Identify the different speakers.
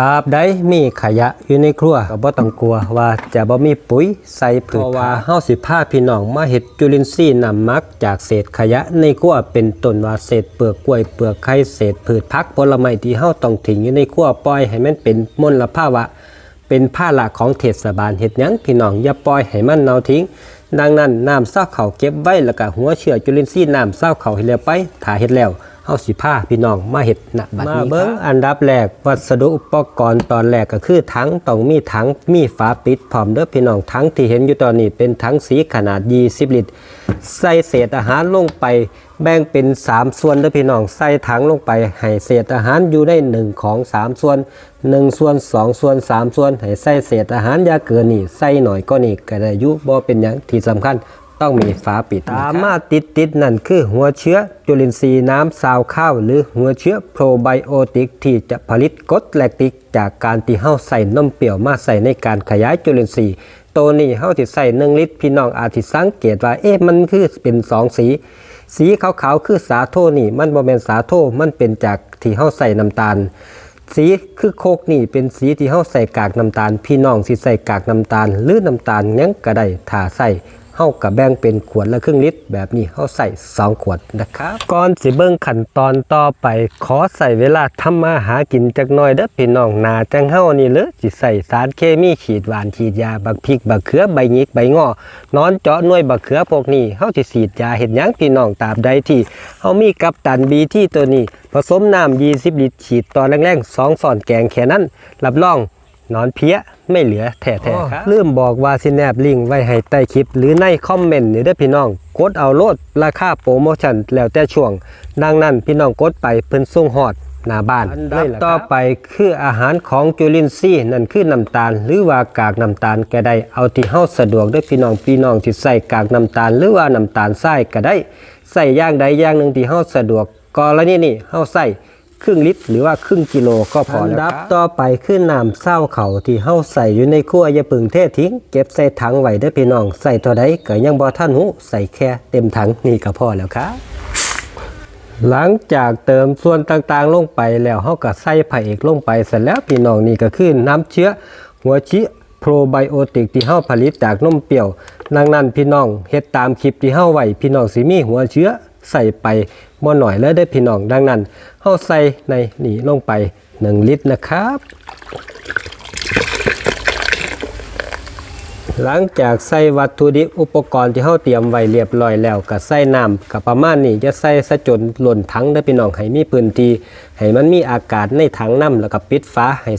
Speaker 1: ตราบใดมีขยะอยู่ในครัวก็บ่ต้องกลัวว่าจะบ่มีปุ๋ยใส่พืชเพราะว่าเฮาสิพาพี่น้องมาเฮ็ดจุลินทรีย์น้ำมักจากเศษขยะในครัวเป็นต้นว่าเศษเปลือกกล้วยเปลือกไข่เศษพืชผักผลไม้ที่เฮาต้องทิ้งอยู่ในครัวปล่อยให้มันเป็นมลภาวะ เป็นภาระของเทศบาลเฮ็ดหยังพี่น้องอย่าปล่อยให้มันเน่าทิ้ง ดังนั้นน้ำเศร้าเขาเก็บไว้แล้วก็หัวเชื้อจุลินทรีย์น้ำเศร้าเขาให้แล้วไปถ้าเฮ็ดแล้วาสิพาพี่น้องมาเฮ็ดณบัดนี้มาเบิ่งอันดับแรกวัสดุอุปกรณ์ตอนแรกก็คือถังต้องมีถังมีฝาปิดพร้อมเด้อพี่น้องถังที่เห็นอยู่ตอนนี้เป็นถังสีขนาด 20 ลิตร ใส่เศษอาหารลงไปแบ่งเป็น 3 ส่วนเด้อพี่น้องใส่ถังลงไปให้เศษอาหารอยู่ใน1ของ 3 ส่วน 1 ส่วน 2 ส่วน 3 ส่วนให้ใส่เศษอาหารอย่าเกินนี่ใส่หน่อยก็นี่ก็ได้ยุบ่เป็นหยังที่สำคัญ ต้องมีฝาปิดตามมาติดติดๆนั่นคือหัวเชื้อจุลินทรีย์น้ำซาวข้าว หรือหัวเชื้อโปรไบโอติกที่จะผลิตกรดแลคติก จากการที่เฮาใส่นมเปรี้ยวมาใส่ในการขยายจุลินทรีย์ตัวนี้เฮาสิใส่1ลิตรพี่น้องอาจสิสังเกตว่าเอ๊ะมันคือเป็นสองสี สีขาวๆคือสาโทนี่ มันบ่แม่นสาโทมันเป็นจากที่เฮาใส่น้ำตาลสีคือโคกนี่เป็นสีที่เฮาใส่กากน้ำตาล พี่น้องสิใส่กากน้ำตาล หรือน้ำตาลหยังก็ได้ถ้าใส่ เฮาก็แบ่งเป็นขวดละครึ่งลิตร แบบนี้เฮาใส่2ขวดนะครับก่อนสิเบิ่งขั้นตอนต่อไปขอใส่เวลาทำมาหากินจักหน่อยเด้อพี่น้องนาจังเฮานี่เลยสิใส่สารเคมีฉีดหวานฉีดยาบักพริกบักเขือใบยิกใบงอนอนเจาะหน่วยบักเขือพวกนี้เฮาสิฉีดยาเฮ็ดยังพี่น้องตามใดที่เฮามีกับตันบีที่ตัวนี้ผสมน้ำ20ลิตรฉีดตอนแรกๆ2ส่อนแกงแค่นั้นรับรอง นอนเพี้ยไม่เหลือแท้ๆครับลืมบอกว่าสิแนบลิงก์ไว้ให้ใต้คลิป หรือในคอมเมนต์นี่เด้อพี่น้อง กดเอาโลดราคาโปรโมชั่นแล้วแต่ช่วง ดังนั้นพี่น้องกดไปเพิ่นส่งฮอดหน้าบ้านเลยล่ะต่อไปคืออาหารของจุลินทรีย์นั่นคือน้ำตาล หรือว่ากากน้ำตาลก็ได้เอาที่เฮาสะดวกเด้อพี่น้องพี่น้องที่ใส่กากน้ำตาล หรือว่าน้ำตาลทรายก็ได้ใส่อย่างใดอย่างหนึ่งที่เฮาสะดวกกรณีนี้เฮาใส่ ครึ่งลิตร หรือว่าครึ่งกิโลก็พอแล้วครับต่อไปคือน้ำเศร้าเขาที่เฮาใส่อยู่ในครัวอย่าเพึ่งเททิ้ง เก็บใส่ถังไว้เด้อพี่น้องใส่ตัวใดก็ยังบ่ทันหูใส่แค่เต็มถังนี่ก็พอแล้วครับหลังจากเติมส่วนต่างๆ ลงไปแล้วเฮาก็ใส่ไผ่เอกลงไปเสร็จแล้วพี่น้องนี่ก็คือน้ำเชื้อ หัวชิโปรไบโอติกที่เฮาผลิตจากนมเปรี้ยวดังนั้นพี่น้องเฮ็ดตามคลิปที่เฮาไว้พี่น้องสิมีหัวเชื้อ ใส่ไปบ่หน่อยแล้วได้พี่น้องดังนั้นเฮาใส่ในนี่ลงไป 1 ลิตรนะครับ หลังจากใส่วัตถุดิบอุปกรณ์ที่เฮาเตรียมไว้เรียบร้อยแล้วก็ใส่น้ำกับประมาณนี้จะใส่ซะจนล้นถังได้พี่น้องให้มีพื้นที่ให้มันมีอากาศในถังน้ำแล้วก็ปิดฝาให้